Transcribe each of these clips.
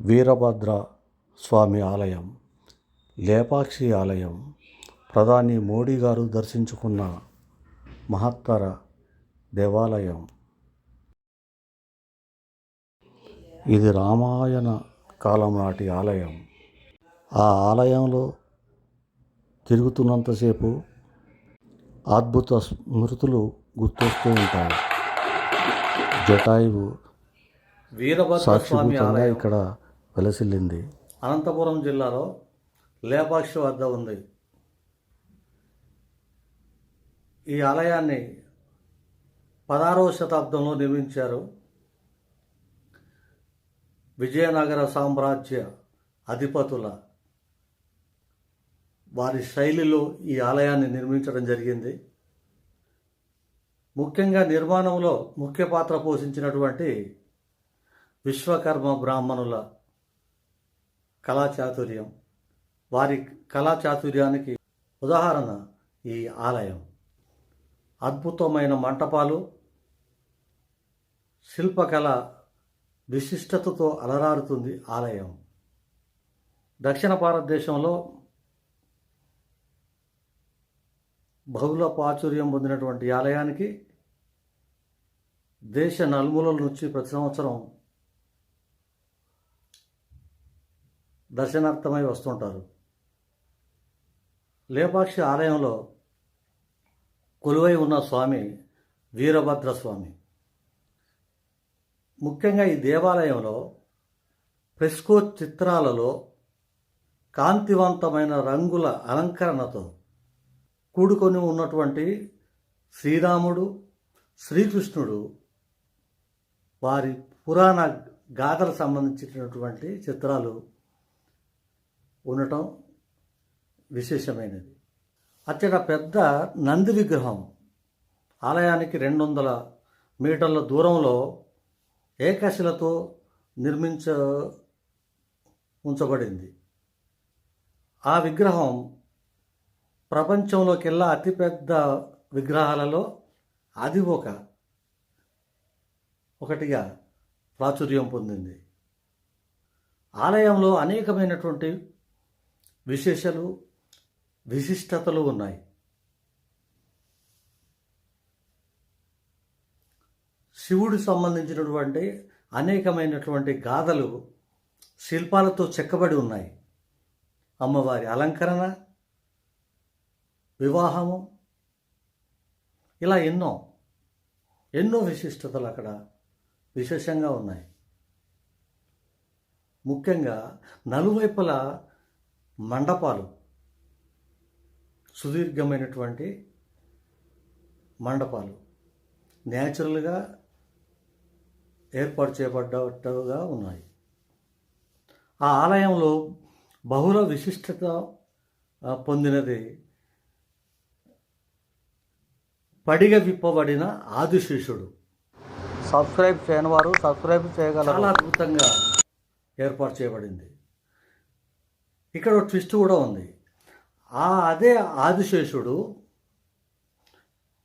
వీరభద్ర స్వామి ఆలయం లేపాక్షి ఆలయం ప్రధాని మోడీ గారు దర్శించుకున్న మహత్తర దేవాలయం. ఇది రామాయణ కాలం నాటి ఆలయం. ఆ ఆలయంలో తిరుగుతున్నంతసేపు అద్భుత స్మృతులు గుర్తొస్తూ ఉంటాయి. జటాయువు సాక్షిభూతంగా ఆలయం. ఇక్కడ వెలసిల్లింది. అనంతపురం జిల్లాలో లేపాక్షి వద్ద ఉంది. ఈ ఆలయాన్ని పదహారవ శతాబ్దంలో నిర్మించారు విజయనగర సామ్రాజ్య అధిపతుల వారి శైలిలో ఈ ఆలయాన్ని నిర్మించడం జరిగింది. ముఖ్యంగా నిర్మాణంలో ముఖ్య పాత్ర పోషించినటువంటి విశ్వకర్మ బ్రాహ్మణుల కళాచాతుర్యం. వారి కళాచాతుర్యానికి ఉదాహరణ ఈ ఆలయం. అద్భుతమైన మంటపాలు శిల్పకళ విశిష్టతతో అలరారుతుంది ఆలయం. దక్షిణ భారతదేశంలో బహుళ ప్రాచుర్యం పొందినటువంటి ఆలయానికి దేశ నలుమూలల నుంచి ప్రతి సంవత్సరం దర్శనార్థమై వస్తుంటారు. లేపాక్షి ఆలయంలో కొలువై ఉన్న స్వామి వీరభద్ర స్వామి ముఖ్యంగా ఈ దేవాలయంలో ఫ్రెస్కో చిత్రాలలో కాంతివంతమైన రంగుల అలంకరణతో కూడుకొని ఉన్నటువంటి శ్రీరాముడు శ్రీకృష్ణుడు వారి పురాణ గాథలకు సంబంధించినటువంటి చిత్రాలు ఉండటం విశేషమైనది. అచ్చట పెద్ద నంది విగ్రహం ఆలయానికి రెండు వందల మీటర్ల దూరంలో ఏకశిలతో నిర్మించ ఉంచబడింది. ఆ విగ్రహం ప్రపంచంలోకెల్లా అతిపెద్ద విగ్రహాలలో అది ఒక ఒకటిగా ప్రాచుర్యం పొందింది. ఆలయంలో అనేకమైనటువంటి విశేషాలు విశిష్టతలు ఉన్నాయి. శివుడు సంబంధించినటువంటి అనేకమైనటువంటి గాథలు శిల్పాలతో చెక్కబడి ఉన్నాయి. అమ్మవారి అలంకరణ వివాహము ఇలా ఎన్నో ఎన్నో విశిష్టతలు అక్కడ విశేషంగా ఉన్నాయి. ముఖ్యంగా నలువైపుల మండపాలు సుదీర్ఘమైనటువంటి మండపాలు. న్యాచురల్గా ఏర్పాటు చేయబడ్డట్టుగా ఉన్నాయి. ఆ ఆలయంలో బహుళ విశిష్టత పొందినది పడిగ విప్పబడిన ఆదిశేషుడు. సబ్స్క్రైబ్ చేయని వారు సబ్స్క్రైబ్ చేయగలరు. చాలా అద్భుతంగా ఏర్పాటు చేయబడింది. ఇక్కడ ట్విస్ట్ కూడా ఉంది. ఆ అదే ఆదిశేషుడు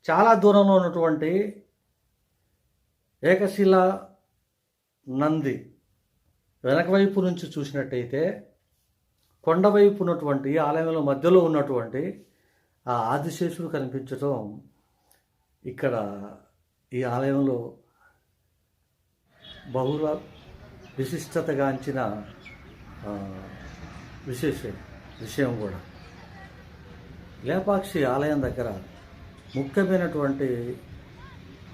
చాలా దూరంలో ఉన్నటువంటి ఏకశిల నంది వెనక వైపు నుంచి చూసినట్టయితే కొండవైపు ఉన్నటువంటి ఆలయంలో మధ్యలో ఉన్నటువంటి ఆ ఆదిశేషుడు కనిపించడం ఇక్కడ ఈ ఆలయంలో బహుళ విశిష్టతగాంచిన విశేష విషయం కూడా. లేపాక్షి ఆలయం దగ్గర ముఖ్యమైనటువంటి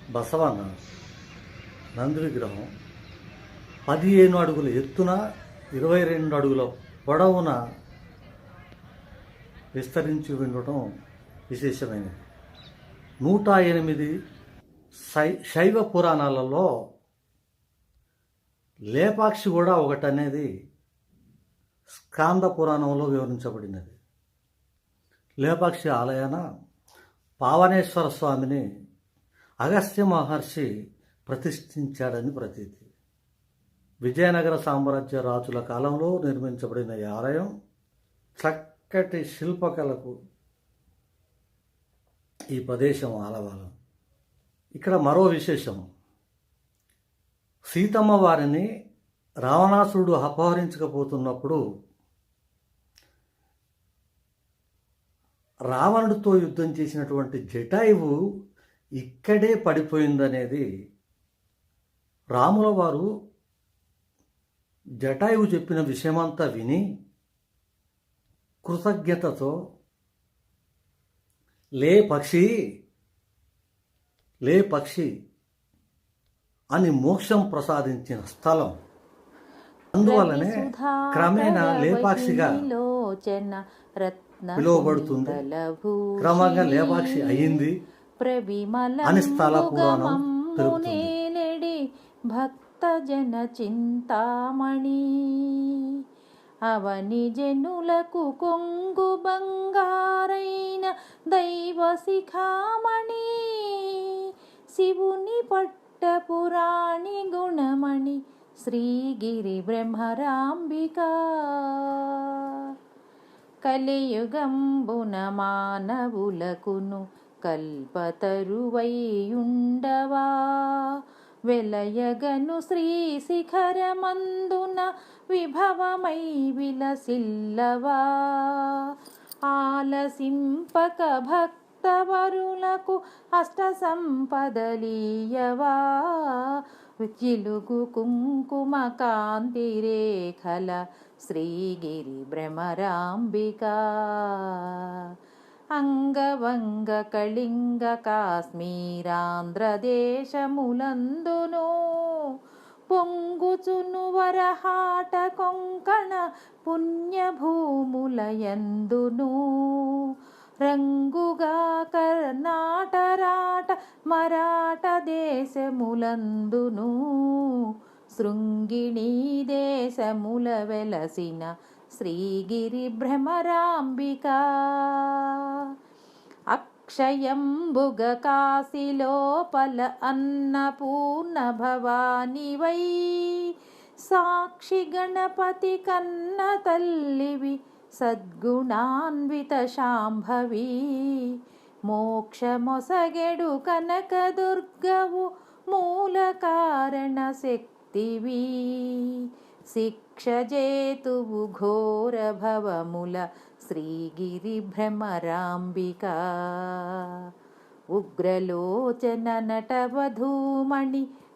బసవన్న నంది విగ్రహం పదిహేను అడుగుల ఎత్తున ఇరవై రెండు అడుగుల పొడవున విస్తరించి ఉండటం విశేషమైనది. నూట ఎనిమిది శై శైవ పురాణాలలో లేపాక్షి కూడా ఒకటనేది స్కాంద పురాణంలో వివరించబడినది. లేపాక్షి ఆలయాన పావనేశ్వర స్వామిని అగస్త్య మహర్షి ప్రతిష్ఠించాడని ప్రతీతి. విజయనగర సామ్రాజ్య రాజుల కాలంలో నిర్మించబడిన ఈ ఆలయం చక్కటి శిల్పకళకు ఈ ప్రదేశం ఆలవాలం. ఇక్కడ మరో విశేషం సీతమ్మ వారిని రావణాసురుడు అపహరించకపోతున్నప్పుడు రావణుడితో యుద్ధం చేసినటువంటి జటాయువు ఇక్కడే పడిపోయిందనేది రాముల వారు జటాయువు చెప్పిన విషయమంతా విని కృతజ్ఞతతో లే పక్షి లే పక్షి అని మోక్షం ప్రసాదించిన స్థలం. అందువల్లనే క్రమేణా లేపాక్షిగా పిలువబడుతుంది. క్రమంగా లేపాక్షి అయింది అని స్థల పురాణం. నేనెడి భక్తజన చింతామణి అవని జనులకు కొంగు బంగారైన దైవ శిఖామణి శివుని పట్ట పురాణి గుణమణి శ్రీగిరి బ్రహ్మరాంబిక కలియుగంబున మానవులకును కల్పతరువైయుండవా? వెలయగను శ్రీ శిఖరమందున విభవమై విలసిల్లవా? ఆలసింపక భక్తవరులకు అష్ట సంపదలీయవా చిలుగు కుంకుమ కాంతి రేఖల శ్రీగిరి భ్రమరాంబిక. అంగవంగ కళింగ కాశ్మీరాంధ్రదేశములందును పొంగుచును వరహాట కొంకణ పుణ్యభూములయందును. రంగుగా కర్ణాటరాట మరాఠ దేశములందును. శృంగిణీ దేశముల వెలసిన శ్రీగిరి భ్రమరాంబిక. అక్షయంబుగ కాశిలోపల అన్నపూర్ణ భవానివై సాక్షి గణపతి కన్న తల్లివి सद्गुणान्वितशाम्भवी। मोक्ष मोसगेडु कनकदुर्गव मूलकारण शक्तिवी शिक्ष जेतु घोर भवमुल श्रीगिरिभ्रमराम्बिका। उग्रलोचन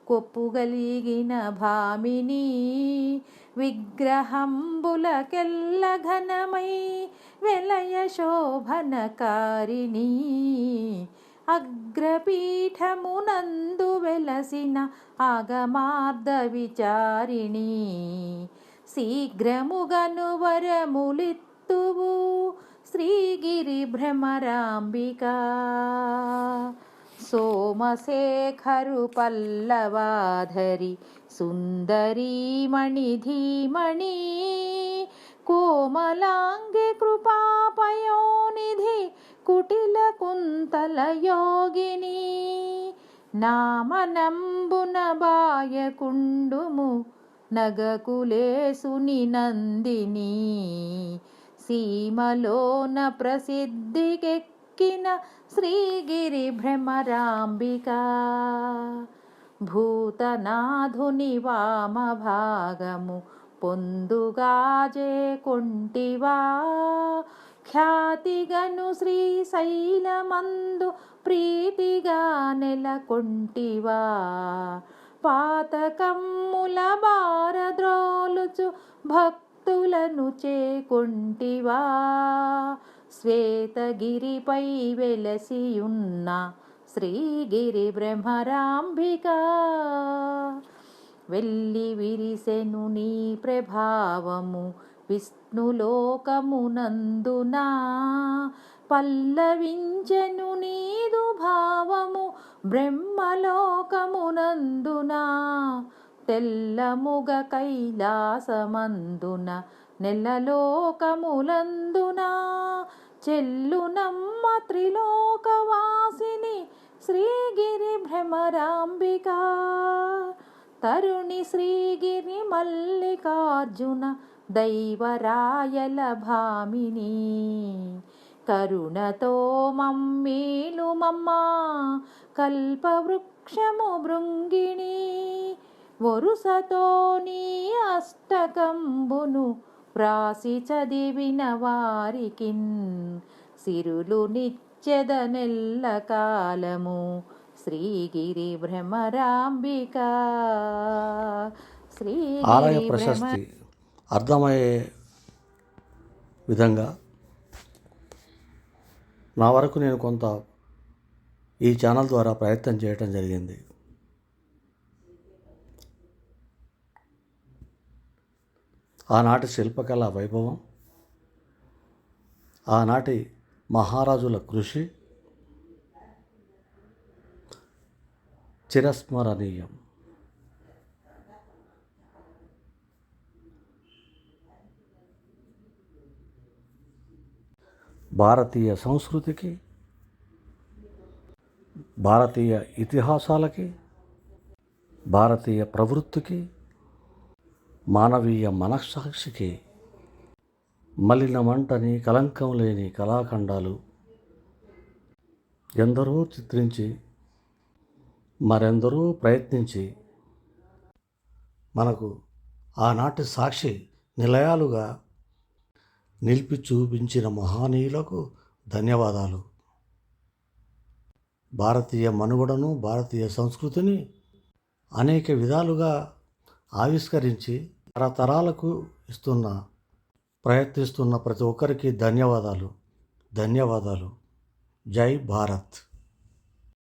కొప్పుగలిగిన భామిని విగ్రహంబులకెల్ల ఘనమై వెలయ శోభనకారిణి అగ్రపీఠమునందు వెలసిన ఆగమార్ధ విచారిణి శీఘ్రముగను వరములిత్తువు శ్రీగిరి భ్రమరాంబికా सोमशेखरुपल्लवाधरि सुन्दरी मणिधिमणि कोमलाङ्गे कृपापयोनिधि कुटिलकुन्तलयोगिनी नाम नगकुलेषु निनन्दिनी सुनिनन्दिनी सीमलोन प्रसिद्धिके మొక్కిన శ్రీగిరి భ్రమరాంబిక భూతనాథుని వామ భాగము పొందుగాజే కొంటివా. ఖ్యాతిగను శ్రీశైలమందు ప్రీతిగా నెలకొంటివా పాతకమ్ముల బారద్రోలుచు భక్తులను చేకొంటివా. శ్వేతగిరిపై వెలసియున్న శ్రీగిరి బ్రహ్మరాంబిక వెళ్ళి విరిసెను నీ ప్రభావము విష్ణులోకమునందునా. పల్లవించెను నీదు భావము బ్రహ్మలోకమునందునా. తెల్లముగ కైలాసమందున నెలలోకములందునా చెల్లునమ్మ త్రిలోకవాసిని శ్రీగిరి భ్రమరాంబిక. తరుణి శ్రీగిరి మల్లికార్జున దైవరాయల భామిని. కరుణతో మమ్మీలు మమ్మ కల్పవృక్షము భృంగిణి. వరుసతో నీ అష్టకంబును వ్రాసి చదివిన వారికిన్ సిరులు నిచ్చెదనెల్ల కాలము. శ్రీగిరి భ్రమరాంబిక ఆలయ శ్రీగిరి భ్రమ ప్రశస్తి అర్థమయ్యే విధంగా నా వరకు నేను కొంత ఈ ఛానల్ ద్వారా ప్రయత్నం చేయటం జరిగింది. ఆనాటి శిల్పకళ వైభవం ఆనాటి మహారాజుల కృషి చిరస్మరణీయం. భారతీయ సంస్కృతికి భారతీయ ఇతిహాసాలకి భారతీయ ప్రవృత్తికి మానవీయ మనస్సాక్షికి మలిన మంటని కలంకం లేని కళాఖండాలు ఎందరో చిత్రించి మరెందరో ప్రయత్నించి మనకు ఆనాటి సాక్షి నిలయాలుగా నిలిపి చూపించిన మహానీయులకు ధన్యవాదాలు. భారతీయ మనుగడను భారతీయ సంస్కృతిని అనేక విధాలుగా ఆవిష్కరించి తరతరాలకు ఇస్తున్న ప్రయత్నిస్తున్న ప్రతి ఒక్కరికి ధన్యవాదాలు. ధన్యవాదాలు. జై భారత్.